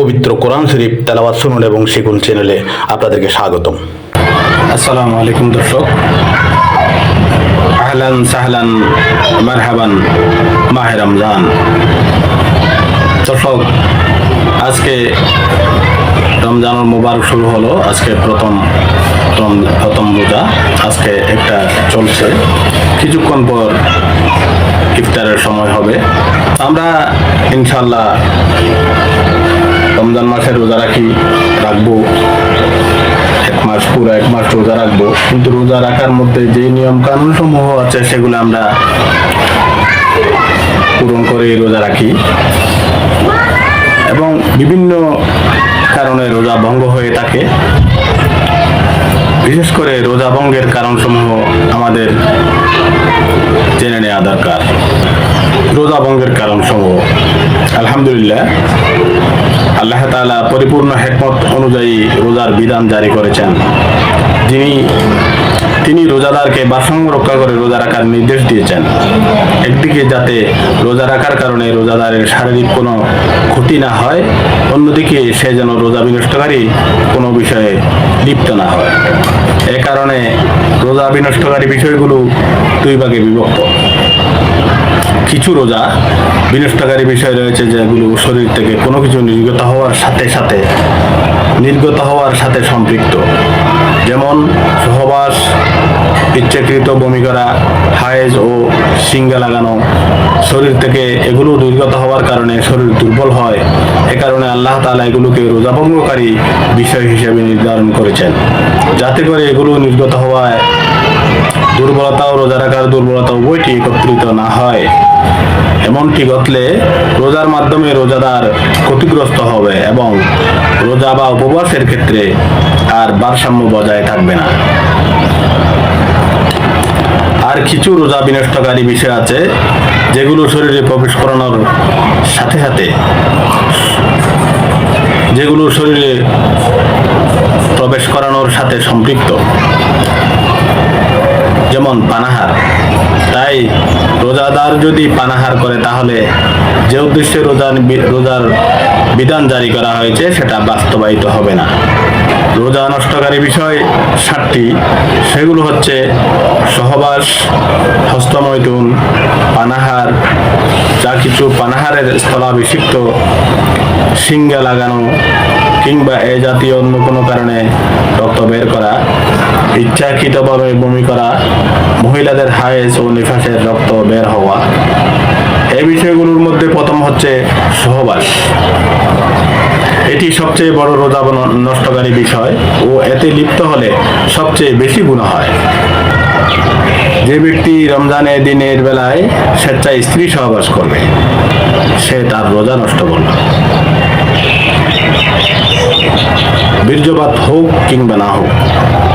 পবিত্র কোরআন শরীফ তেলাওয়াত শুনুন এবং শিখুন চ্যানেলে আপনাদেরকে স্বাগতম। আসসালামু আলাইকুম দর্শক। আহলান সাহলান, মারহাবান, মাহে রমজান। দর্শক, আজকে রমজানুল মুবারক শুরু হলো। আজকে প্রথম প্রথম রোজা। আজকে একটা চলছে। কিছুক্ষণ পর ইফতারের সময় হবে। আমরা ইনশাল্লাহ রমজান মাসে রোজা রাখি, রাখব। এক মাস, পুরো এক মাস রোজা রাখব। কিন্তু রোজা রাখার মধ্যে যে নিয়ম কানুন সমূহ আছে, সেগুলো আমরা পূরণ করে রোজা রাখি। এবং বিভিন্ন কারণে রোজা ভঙ্গ হয়ে থাকে। বিশেষ করে রোজা ভঙ্গের কারণসমূহ আমাদের জেনে নেওয়া দরকার। রোজা ভঙ্গের কারণসমূহ। আলহামদুলিল্লাহ, আল্লাহ তালা পরিপূর্ণ হেকমত অনুযায়ী রোজার বিধান জারি করেছেন। যিনি তিনি রোজাদারকে ভারসাম্য রক্ষা করে রোজা রাখার নির্দেশ দিয়েছেন। একদিকে যাতে রোজা রাখার কারণে রোজাদারের শারীরিক কোনো ক্ষতি না হয়, অন্যদিকে সে যেন রোজা বিনষ্টকারী কোনো বিষয়ে লিপ্ত না হয়। এ কারণে রোজা বিনষ্টকারী বিষয়গুলো দুই ভাগে বিভক্ত। কিছু রোজা বিনষ্টকারী বিষয় রয়েছে যেগুলো শরীর থেকে কোনো কিছু নির্গত হওয়ার সাথে সাথে নির্গত হওয়ার সাথে সম্পৃক্ত। যেমন সহবাস, ইচ্ছাকৃত বমি করা, হায়েজ ও সিঙ্গা লাগানো, শরীর থেকে এগুলো নির্গত হওয়ার কারণে শরীর দুর্বল হয়। এ কারণে আল্লাহ তালা এগুলোকে রোজাভঙ্গকারী বিষয় হিসেবে নির্ধারণ করেছেন। যাতে করে এগুলো নির্গত হওয়ায় দুর্বলতা ও রোজা রাখার দুর্বলতা উভয়টি একত্রিত না হয়। এমনটি ঘটলে রোজার মাধ্যমে রোজাদার ক্ষতিগ্রস্ত হবে এবং রোজা বা উপবাসের ক্ষেত্রে আর ভারসাম্য বজায় থাকবে না। আর কিছু রোজা বিনষ্টকারী বিষয় আছে, যেগুলো শরীরে প্রবেশ করানোর সাথে সাথে, যেগুলো শরীরে প্রবেশ করানোর সাথে সম্পৃক্ত। যেমন পানাহার, তাই রোজাদার যদি পানাহার করে, তাহলে যে উদ্দেশ্যে রোজার রোজার বিধান জারি করা হয়েছে, সেটা বাস্তবায়িত হবে না। রোজা নষ্টকারী বিষয় সাতটি। সেগুলো হচ্ছে সহবাস, হস্তমৈথুন, পানাহার, যা কিছু পানাহারের স্থলাভিষিক্ত সিঙ্গা লাগানো কিংবা এ জাতীয় অন্য কোনো কারণে রক্ত বের করা, ইচ্ছাকৃতভাবে বমি করা, মহিলাদের হায়েজ ও নিফাসের রক্ত বের হওয়া এই বিষয়গুলোর মধ্যে প্রথম হচ্ছে সহবাস। এটি সবচেয়ে বড় রোজা নষ্টকারী বিষয় ও এতে লিপ্ত হলে সবচেয়ে বেশি গুণ হয়। যে ব্যক্তি রমজানের দিনের বেলায় স্বেচ্ছায় স্ত্রী সহবাস করবে, সে তার রোজা নষ্ট করবে বীর্যপাত হোক কিংবা না হোক,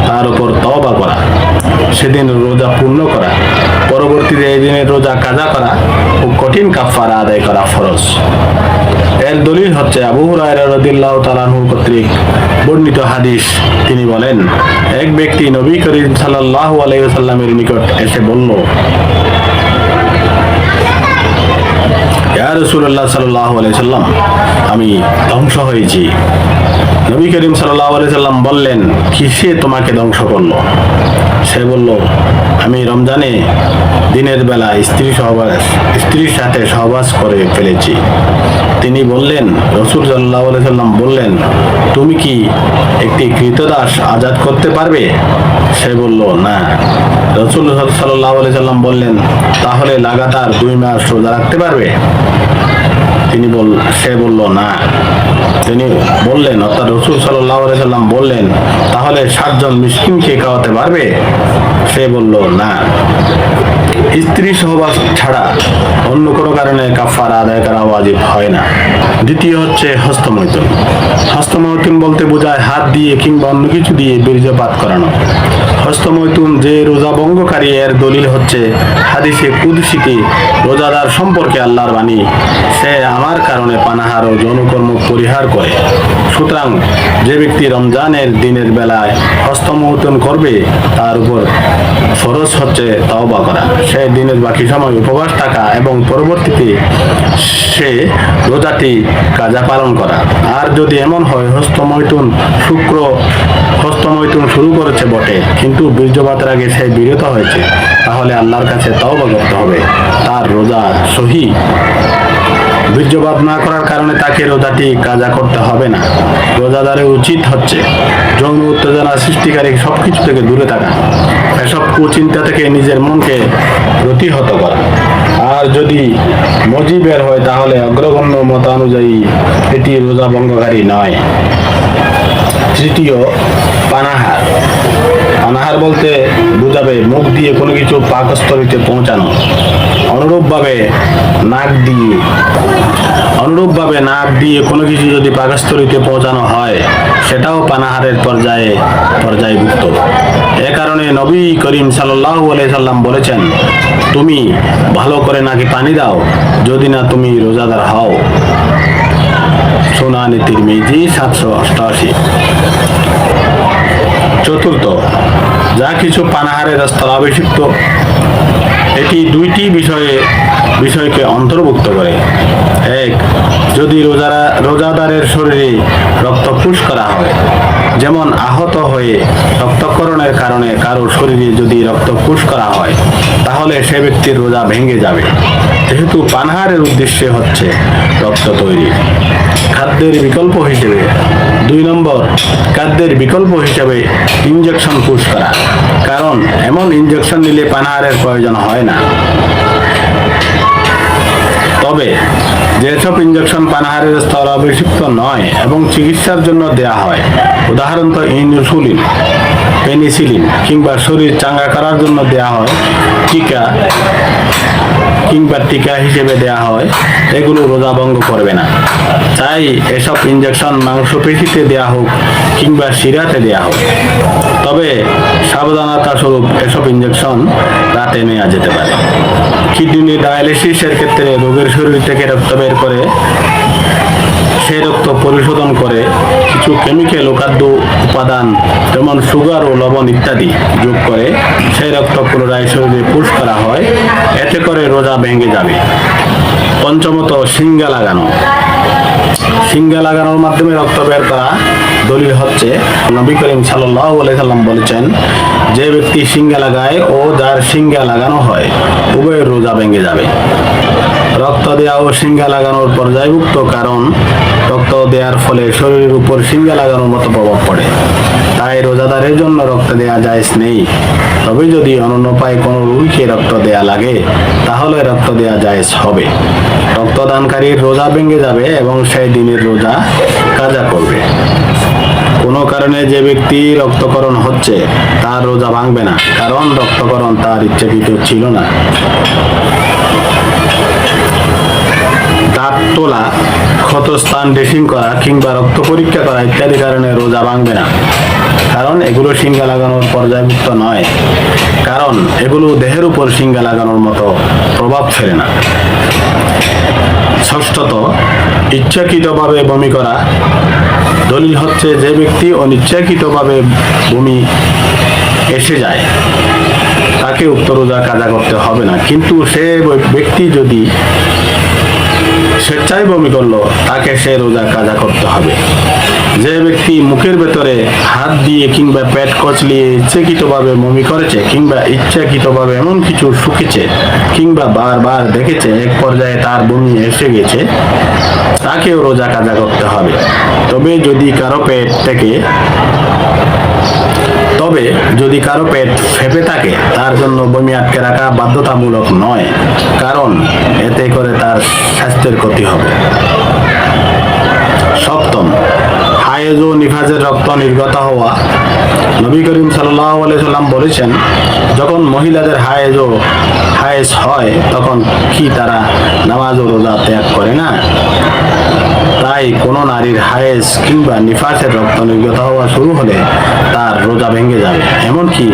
তার উপর তওবা করা, সেদিন রোজা পূর্ণ করা, পরবর্তীতে এই দিনের রোজা কাজা করা ও কঠিন কাফারা আদায় করা ফরজ। এর দলিল হচ্ছে আবু হুরায়রা রাদিয়াল্লাহু তাআলাহু কর্তৃক বর্ণিত হাদিস। তিনি বলেন, এক ব্যক্তি নবী করিম সাল্লাল্লাহু আলাইহি ওয়াসাল্লামের নিকট এসে বলল, ইয়া রাসূলুল্লাহ সাল্লাল্লাহু আলাইহি সাল্লাম আমি ধ্বংস হয়েছি। নবী করিম সাল্লাম বললেন, কিসে তোমাকে ধ্বংস করল? সে বলল, আমি রমজানে দিনের বেলা স্ত্রী সহবাস, স্ত্রীর সাথে সহবাস করে ফেলেছি। তিনি বললেন, রসুল সাল্লাহ সাল্লাম বললেন, তুমি কি একটি কৃতদাস আজাদ করতে পারবে? সে বলল, না। রসুল সাল্লাহ সাল্লাম বললেন, তাহলে লাগাতার দুই মাস রোজা রাখতে পারবে? তিনি বল, সে বলল, না। তিনি বললেন অর্থাৎ রসুল সাল্লাম বললেন তাহলে সাতজন মিসকিনকে খাওয়াতে পারবে? সে বলল না। স্ত্রী সহবাস ছাড়া অন্য কোনো কারণে কাফার আদায় করা ওয়াজিব হয় না। দ্বিতীয় হচ্ছে হস্তমৈথুন। হস্তমৈথুন বলতে বোঝায় হাত দিয়ে কিংবা অন্য কিছু দিয়ে বীর্যপাত করানো। হস্তমৈথুন যে রোজা ভঙ্গকারী, এর দলিল হচ্ছে হাদিসে কুদসিতে রোজাদার সম্পর্কে আল্লাহর বাণী, সে আমার কারণে পানাহার ও যৌনকর্ম পরিহার করে। সুতরাং যে ব্যক্তি রমজানের দিনের বেলায় হস্তমৌতন করবে, তার উপর ফরজ হচ্ছে তওবা করা। সে দিনের বাকি সময় উপবাস থাকা এবং পরবর্তীতে সে রোজাটি কাজা পালন করা। আর যদি এমন হয়, হস্তমৈথুন শুক্র, হস্তমৈথুন শুরু করেছে বটে, কিন্তু বীর্যপাতের আগে সে বিরত হয়েছে, তাহলে আল্লাহর কাছে তওবা করতে হবে। তার রোজা সহি। বীর্যপাত না করার কারণে তাকে রোজাটি কাজা করতে হবে না। রোজাদারের উচিত হচ্ছে যৌন উত্তেজনা সৃষ্টিকারী সব কিছু থেকে দূরে থাকা। এসব কুচিন্তা থেকে নিজের মনকে প্রতিহত করা। আর যদি মজি বের হয়, তাহলে অগ্রগণ্য মতানুযায়ী এটি রোজা ভঙ্গকারী নয়। তৃতীয়, পানাহার। পানাহার বলতে বোঝাবে মুখ দিয়ে কোনো কিছু পাকস্থলিতে পৌঁছানো। অনুরূপভাবে নাক দিয়ে, অনুরূপভাবে নাক দিয়ে কোনো কিছু যদি পাকস্থলিতে পৌঁছানো হয়, সেটাও পানাহারের পর্যায়ে, পর্যায়ভুক্ত। এ কারণে নবী করিম সাল্লাহ সাল্লাম বলেছেন, তুমি ভালো করে নাকি পানি দাও, যদি না তুমি রোজাদার হও। সোনানি তিরমিজি সাতশো অষ্টআশি। চতুর্থ যা কিছু পানাহারের স্থলাভিষিক্ত, এটি দুইটি বিষয়ে, বিষয়কে অন্তর্ভুক্ত করে। এক, যদি রোজারা, রোজাদারের শরীরে রক্ত পুষ করা হয়, যেমন আহত হয়ে রক্তকরণের কারণে কারোর শরীরে যদি রক্ত পুষ করা হয়, তাহলে সে ব্যক্তির রোজা ভেঙে যাবে। যেহেতু পানাহারের উদ্দেশ্যে হচ্ছে রক্ত তৈরি। খাদ্যের বিকল্প হিসেবে দুই নম্বর, খাদ্যের বিকল্প হিসেবে ইঞ্জেকশন পুশ করা। কারণ এমন ইঞ্জেকশন নিলে পানাহারের প্রয়োজন হয় না। তবে যেসব ইঞ্জেকশন পানাহারের স্তর অভিষিক্ত নয় এবং চিকিৎসার জন্য দেয়া হয় উদাহরণত ইনসুলিন পেনিসিলিন কিংবা শরীর চাঙ্গা করার জন্য দেয়া হয়, টিকা, কিংবা টিকা হিসেবে দেয়া হয়, এগুলো রোজা ভঙ্গ করবে না। তাই এসব ইঞ্জেকশন মাংসপেশিতে দেয়া হোক কিংবা শিরাতে দেয়া হোক। তবে সাবধানতা স্বরূপ এসব ইঞ্জেকশন রাতে নেওয়া যেতে পারে। কিডনি ডায়ালিসিসের ক্ষেত্রে রোগের শরীর থেকে রক্ত বের করে, সেই রক্ত পরিশোধন করে কিছু কেমিক্যাল ও খাদ্য উপাদান, যেমন সুগার ও লবণ ইত্যাদি যোগ করে সেই রক্ত পুনরায় শরীরে পুশ করা হয়। এতে করে রোজা ভেঙে যাবে। পঞ্চমত সিঙ্গা লাগানো। সিঙ্গা লাগানোর মাধ্যমে রক্ত বের করা দলিল হচ্ছে, নবী করিম সাল্লাম বলেছেন, যে ব্যক্তি সিঙ্গা লাগায়, ও যার সিঙ্গা লাগানো হয়, উভয়ের রোজা ভেঙে যাবে। রক্ত দেওয়া ও সিঙ্গা লাগানোর পর্যায়ভুক্ত কারণ, রক্ত দেওয়ার ফলে শরীরের উপর সিঙ্গা লাগানোর মতো প্রভাব পড়ে। তাই রোজাদারের জন্য রক্ত দেওয়া জায়জ নেই। তবে যদি অনন্য পায় কোনো রুগীকে রক্ত দেয়া লাগে, তাহলে রক্ত দেওয়া জায়েজ হবে। রক্তদানকারীর রোজা ভেঙে যাবে এবং সেই দিনের রোজা কাজা করবে। কারণে যে ব্যক্তি রক্তকরণ হচ্ছে, তার রোজা ভাঙবে না। কারণ রক্তকরণ তার ইচ্ছাকৃত ছিল না। দাঁত তোলা, ক্ষতস্থান ড্রেসিং করা, কিংবা রক্ত পরীক্ষা করা ইত্যাদি কারণে রোজা ভাঙবে না। কারণ এগুলো সিঙ্গা লাগানোর পর্যায়ভুক্ত নয়। কারণ এগুলো দেহের উপর সিঙ্গা লাগানোর মতো প্রভাব ফেলে না। ষষ্ঠত, ইচ্ছাকৃতভাবে বমি করা দলিল হচ্ছে যে ব্যক্তি অনিচ্ছাকৃতভাবে বমি এসে যায়, তাকে উক্ত রোজা কাজা করতে হবে না। কিন্তু সে ব্যক্তি যদি স্বেচ্ছায় বমি করল, তাকে সে রোজা কাজা করতে হবে। যে ব্যক্তি মুখের ভেতরে হাত দিয়ে কিংবা পেট কচলিয়ে ইচ্ছাকৃতভাবে বমি করেছে, কিংবা ইচ্ছাকৃতভাবে এমন কিছু শুকেছে, কিংবা বারবার দেখেছে, এক পর্যায়ে তার বমি এসে গেছে তাকেও রোজা কাজা করতে হবে। তবে যদি কারও পেট থেকে, তবে যদি কারও পেট ফেপে থাকে, তার জন্য বমি আটকে রাখা বাধ্যতামূলক নয়, কারণ এতে করে তার স্বাস্থ্যের ক্ষতি হবে। সপ্তম, হায়েজ ও নিফাজের রক্ত নির্গত হওয়া। নবী করিম সাল্লাম বলেছেন, যখন মহিলাদের হায়েজ ও হায়েজ হয়, তখন কি তারা নামাজ ও রোজা ত্যাগ করে না? তাই কোনো নারীর হায়েস কিংবা নিফাসের রক্ত নির্গত হওয়া শুরু হলে তার রোজা ভেঙে যাবে। এমনকি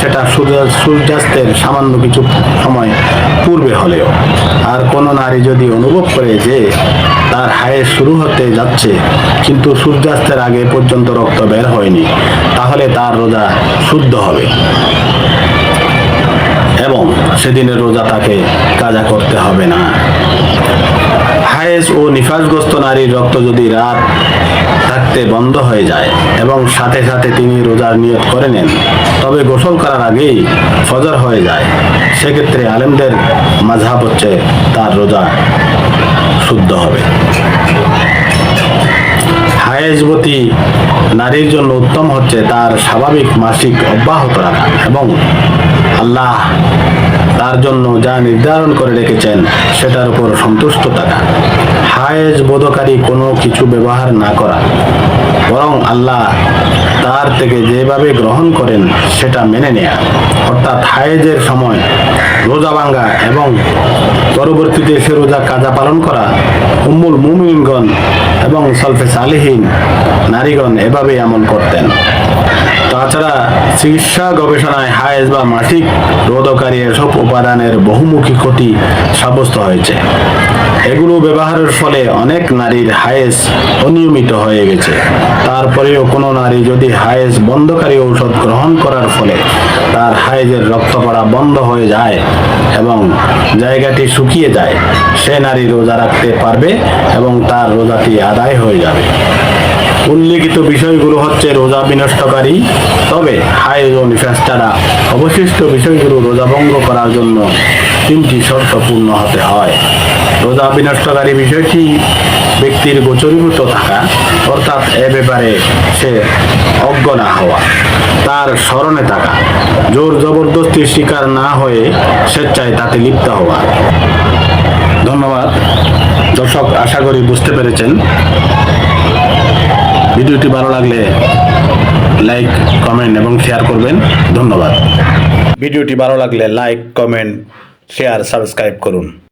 সেটা সূর্য, সূর্যাস্তের সামান্য কিছু সময় পূর্বে হলেও। আর কোনো নারী যদি অনুভব করে যে তার হায়েস শুরু হতে যাচ্ছে, কিন্তু সূর্যাস্তের আগে পর্যন্ত রক্ত বের হয়নি, তাহলে তার রোজা শুদ্ধ হবে। এবং সেদিনের রোজা তাকে কাজা করতে হবে না। হায়েস ও নিফাসগ্রস্ত নারীর রক্ত যদি রাত থাকতে বন্ধ হয়ে যায় এবং সাথে সাথে তিনি রোজার নিয়ত করে নেন, তবে গোসল করার আগেই ফজর হয়ে যায়, সেক্ষেত্রে আলেমদের মাঝহাব হচ্ছে তার রোজা শুদ্ধ হবে। হায়েজবতী নারীর জন্য উত্তম হচ্ছে তার স্বাভাবিক মাসিক অব্যাহত রাখা এবং আল্লাহ তার জন্য যা নির্ধারণ করে রেখেছেন, সেটার উপর সন্তুষ্ট থাকা। হায়েজ বোধকারী কোনো কিছু ব্যবহার না করা। বরং আল্লাহ তার থেকে যেভাবে গ্রহণ করেন, সেটা মেনে নেয়া। অর্থাৎ হায়েজের সময় রোজা ভাঙ্গা এবং পরবর্তীতে সে রোজা কাজা পালন করা, উম্মুল মুমিনগণ এবং সলফে সালেহীন নারীগণ এভাবেই আমল করতেন। চিকিৎসা, গবেষণায় হায়েজ বা মাসিক রোধকারী এসব উপাদানের বহুমুখী ক্ষতি সাব্যস্ত হয়েছে। এগুলো ব্যবহারের ফলে অনেক নারীর হায়েস অনিয়মিত হয়ে গেছে। তারপরেও কোনো নারী যদি হায়েস বন্ধকারী ঔষধ গ্রহণ করার ফলে তার হায়েজের রক্ত পড়া বন্ধ হয়ে যায় এবং জায়গাটি শুকিয়ে যায়, সে নারী রোজা রাখতে পারবে এবং তার রোজাটি আদায় হয়ে যাবে। উল্লেখিত বিষয়গুলো হচ্ছে রোজা বিনষ্টকারী। তবে হায়েজ ও নিফাস ছাড়া অবশিষ্ট বিষয়গুলো রোজা ভঙ্গ করার জন্য তিনটি শর্ত পূর্ণ হতে হয়। রোজা বিনষ্টকারী বিষয়টি ব্যক্তির গোচরীভূত থাকা, অর্থাৎ এ ব্যাপারে সে অজ্ঞ না হওয়া, তার স্মরণে থাকা, জোর জবরদস্তির শিকার না হয়ে স্বেচ্ছায় তাতে লিপ্ত হওয়া। ধন্যবাদ। দর্শক, আশা করি বুঝতে পেরেছেন। ভিডিওটি ভালো লাগলে লাইক, কমেন্ট এবং শেয়ার করবেন। ধন্যবাদ। ভিডিওটি ভালো লাগলে লাইক, কমেন্ট, শেয়ার, সাবস্ক্রাইব করুন।